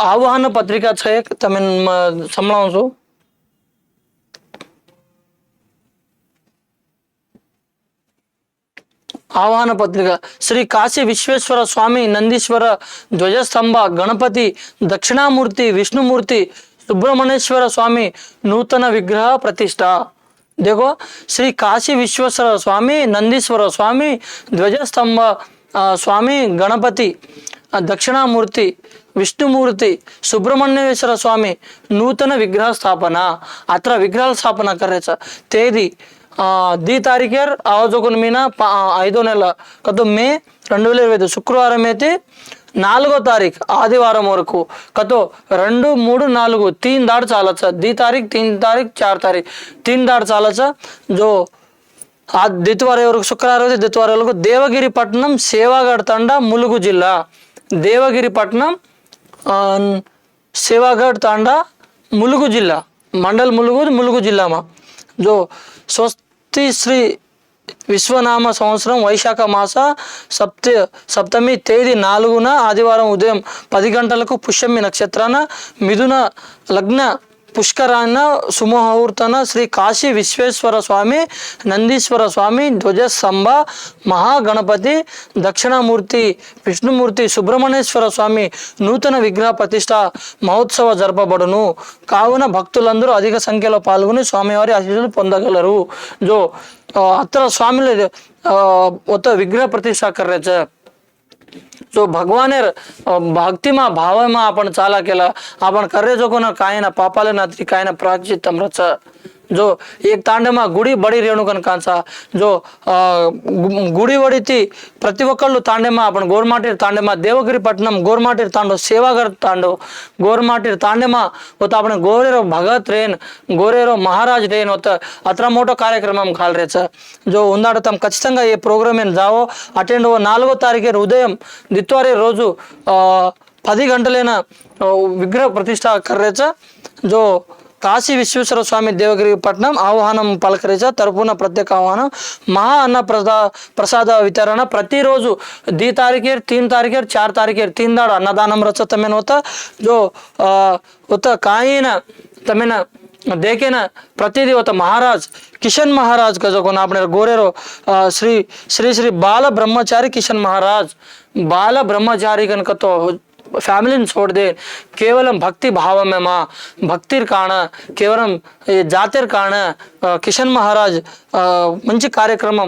आह्वान पत्रिका छ एक आह्वान पत्रिका श्री काशी विश्वेश्वर स्वामी नंदीश्वर ध्वजस्तंभ गणपति दक्षिणामूर्ति विष्णुमूर्ति सुब्रह्मण्येश्वर स्वामी नूतन विग्रह प्रतिष्ठा देखो श्री काशी विश्वेश्वर स्वामी नंदीश्वर स्वामी ध्वजस्तम्भ स्वामी गणपति దక్షిణామూర్తి విష్ణుమూర్తి సుబ్రహ్మణ్యేశ్వర స్వామి నూతన విగ్రహ స్థాపన. అత్ర విగ్రహాల స్థాపన ಕರೆ తేదీ ತೇದಿ తారీఖర్ ఆవజకున్ మీన ఐదో నెల గత మే రెండు వేల ఇరవై ఐదు శుక్రవారం అయితే నాలుగో తారీఖు ఆదివారం వరకు కతో రెండు మూడు నాలుగు తీన్ దాడు చాలచ్చా. ది తారీఖు తీన్ తారీఖు చార్ తారీఖు తీన్ దాడు చాలచ్చా. జో ఆ దిత్వారం వరకు శుక్రవారం అయితే దిత్వారం వరకు దేవగిరి పట్టణం సేవాగఢ్ తండ ములుగు జిల్లా. దేవగిరి పట్టణం ఆ, సేవాగఢ్ తాండా ములుగు జిల్లా. మండల్ ములుగు ములుగు జిల్లామా. జో స్వస్తి శ్రీ విశ్వనామ సంవత్సరం వైశాఖ మాస సప్త సప్తమి తేదీ నాలుగున ఆదివారం ఉదయం పది గంటలకు పుష్యమి నక్షత్రాన మిథున లగ్న ಪುಷ್ಕರನ ಸುಮುಹೂರ್ತನ శ్రీ కాశీ విశ్వేశ్వర స్వామి నందీశ్వర స్వామి ధ్వజస్తంభ మహాగణపతి దక్షిణామూర్తి విష్ణుమూర్తి సుబ్రహ్మణ్యేశ్వర స్వామి నూతన విగ్రహ ప్రతిష్ట మహోత్సవ జరపబడును. కావున భక్తులందరూ అధిక సంఖ్యలో పాల్గొని స్వామివారి ఆశీస్సులు పొందగలరు. జో అత్ర స్వామిలు ఒత్త విగ్రహ ప్రతిష్ట కర్రే करायचं जो भगवानेर अ, भक्तीमा भावामा आपण चाला केला आपण करे जो कोण काय ना पापाला જો એક తాండમાં గుడి బడి రేణుకన్ కాన్సా జో గుడి వడితి ప్రతి ఒక్కళ్ళు తాండేమా అప్పుడు గోర్మాటీర్ తాండేమా దేవగిరి పట్టణం గోర్మాటీర్ తాండో సేవాగర్ తాండో గోర్మాటీర్ తాండేమా ఒత అప్పుడు గోరేరో భగత్ రేన్ గోరేరో మహారాజ్ రేన్ ఒత అత్ర మోటో కార్యక్రమం కాలరేచ జో ఉందాడు తమ ఖచ్చితంగా ఏ ప్రోగ్రామ్ ఏం జావో అటెండ్ ఓ నాలుగో తారీఖు ఉదయం దిత్వారే రోజు పది గంటలైన విగ్రహ ప్రతిష్ట కర్రేచ జో కాశీ విశ్వేశ్వర స్వామి దేవగిరి పట్నం ఆహ్వానం పలకరించ తరపున ప్రత్యేక ఆహ్వానం మహా అన్న ప్రసా ప్రసాద వితరణ ప్రతిరోజు दी तारीखेर तीन तारीखेर चार तारीखेर तीन दाड अन्नदानम रच तमेन होता जो अ, होतं काही ना तमेन देखे ना प्रतिदी होता महाराज किशन महाराज का जो कोण आपण गोरेरो अ, श्री श्री श्री बाल ब्रह्मचारी किशन फैमिल छोड़ दे केवल भक्ति भाव में माँ भक्ति कारण केवल जातिर कारण किशन महाराज मंच कार्यक्रम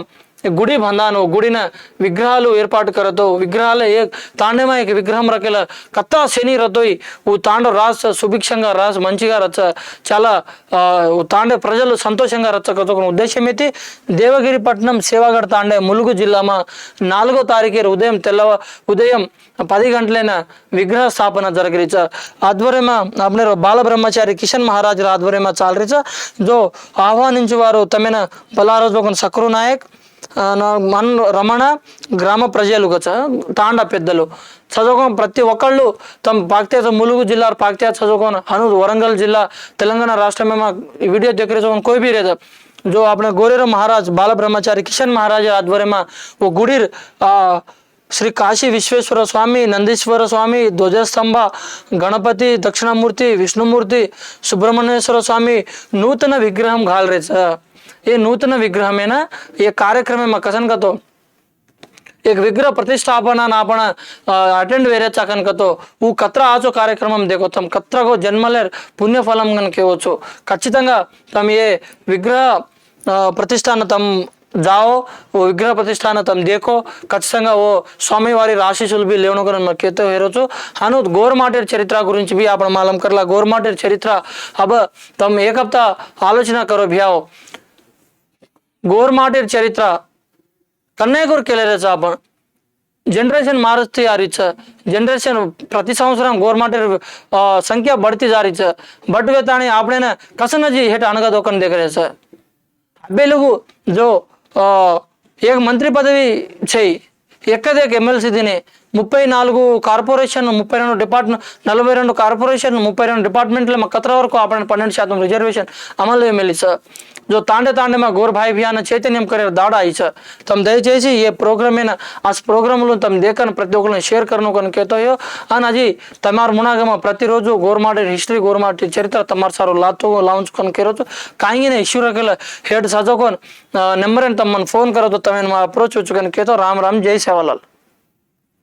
గుడి బంధాను గుడిన విగ్రహాలు ఏర్పాటు కరతో విగ్రహాల ఏ तांडे విగ్రహం एक కత్తా శని कत्ता ఓ తాండ రాస సుభిక్షంగా రాస మంచిగా రచ్చ చాలా తాండ ప్రజలు సంతోషంగా రచ్చకొచ్చుకున్న ఉద్దేశం అయితే దేవగిరిపట్నం సేవాగఢ తాండే ములుగు జిల్లామా నాలుగో తారీఖు ఉదయం తెల్లవ ఉదయం పది గంటలైన విగ్రహ స్థాపన జరగరిచ. ఆధ్వర్యమ అప్నే బాలబ్రహ్మచారి కిషన్ మహారాజుల ఆధ్వర్యమ చాలరిచ. జో ఆహ్వానించేవారు తమైన బలారోజు ఒక సక్రు నాయక్. మన్ రమణ గ్రామ ప్రజలు తాండా పెద్దలు. చదువుకోని ప్రతి ఒక్కళ్ళు తమ పాక్తేత ములుగు జిల్లా పాక్తే చదువుకోని అను వరంగల్ జిల్లా తెలంగాణ రాష్ట్రమేమో వీడియో దగ్గర કોઈ ભી રહેતા જો આપણે ગોરેરો મહારાજ બાલ બ્રહ્મચારી કિશન મહારાજ આધ્વર્યમાં વો శ్రీ కాశీ విశ్వేశ్వర స్వామి నందీశ్వర స్వామి ధ్వజస్తంభ గణపతి దక్షిణామూర్తి విష్ణుమూర్తి సుబ్రహ్మణ్యేశ్వర స్వామి నూతన విగ్రహం గాలరేచ ఏ నూతన విగ్రహమైన? ఏ कार्यक्रमे మా కసన్కతో ఏ విగ్రహ ప్రతిష్టాపన నాపన అటెండ్ వేరే ಚಾಕನ್ ఊ కత్ర ఆచో కార్యక్రమం దిగొత్తాం కత్రగో జన్మలేర్ పుణ్యఫలం కనుకోవచ్చు ఖచ్చితంగా తమ ఏ విగ్రహ ప్రతిష్టాన తమ జావో ఓ విగ్రహ ప్రతిష్టాన తమ దేకో. ఖచ్చితంగా ఓ స్వామివారి రాశీసులు బి లేవనుకొని మనకైతే వేరొచ్చు. అను గోరమాటేర్ చరిత్ర గురించి బి ఆపణ మాలం గోరమాటేర్ చరిత్ర. అబ తమ ఏకప్త ఆలోచన కరో భియావో. గోర్మాటిర్ చరిత్ర కన్నయ్యకూరు కెలరే చాప జనరేషన్ మారుస్తూ జారిచ్చ. జనరేషన్ ప్రతి సంవత్సరం గవర్నమెంట్ సంఖ్య బడితే జారిచ్చ. బట్ తాని ఆపడైన కసనజీ హెట్ అనగా దోకన్ దగ్గరే సార్ వెలుగు జో ఏక మంత్రి పదవి చేయి. ఎక్కదే ఎమ్మెల్సీ తిని ముప్పై నాలుగు కార్పొరేషన్ ముప్పై రెండు డిపార్ట్మెంట్ నలభై రెండు కార్పొరేషన్ ముప్పై రెండు డిపార్ట్మెంట్ల కత్ర వరకు ఆపడిన పన్నెండు శాతం రిజర్వేషన్ అమలు ఎమ్మెల్యే సార్ जो తాండే తాండే మా గోర్ భాయ్ భీ అన్న చైతన్యం కరే దాడా ఇచ్చ తమ దయచేసి ఏ ప్రోగ్రామ్ అయినా ఆ ప్రోగ్రాంలో తమ దేకను ప్రతి ఒక్కరిని షేర్ కరను కను కేతోయో అని అది తమారు మునాగమ ప్రతిరోజు గోర్మాడి హిస్టరీ గోర్మాటి చరిత్ర తమారు సారు లాతో లాంచుకొని కేరొచ్చు కాంగిన ఈశ్వరకల హెడ్ సజోకొని నెంబర్ అని తమ్మని ఫోన్ కరొద్దు తమని మా అప్రోచ్ వచ్చుకొని కేతో రామ్ రామ్ జై సేవలాల్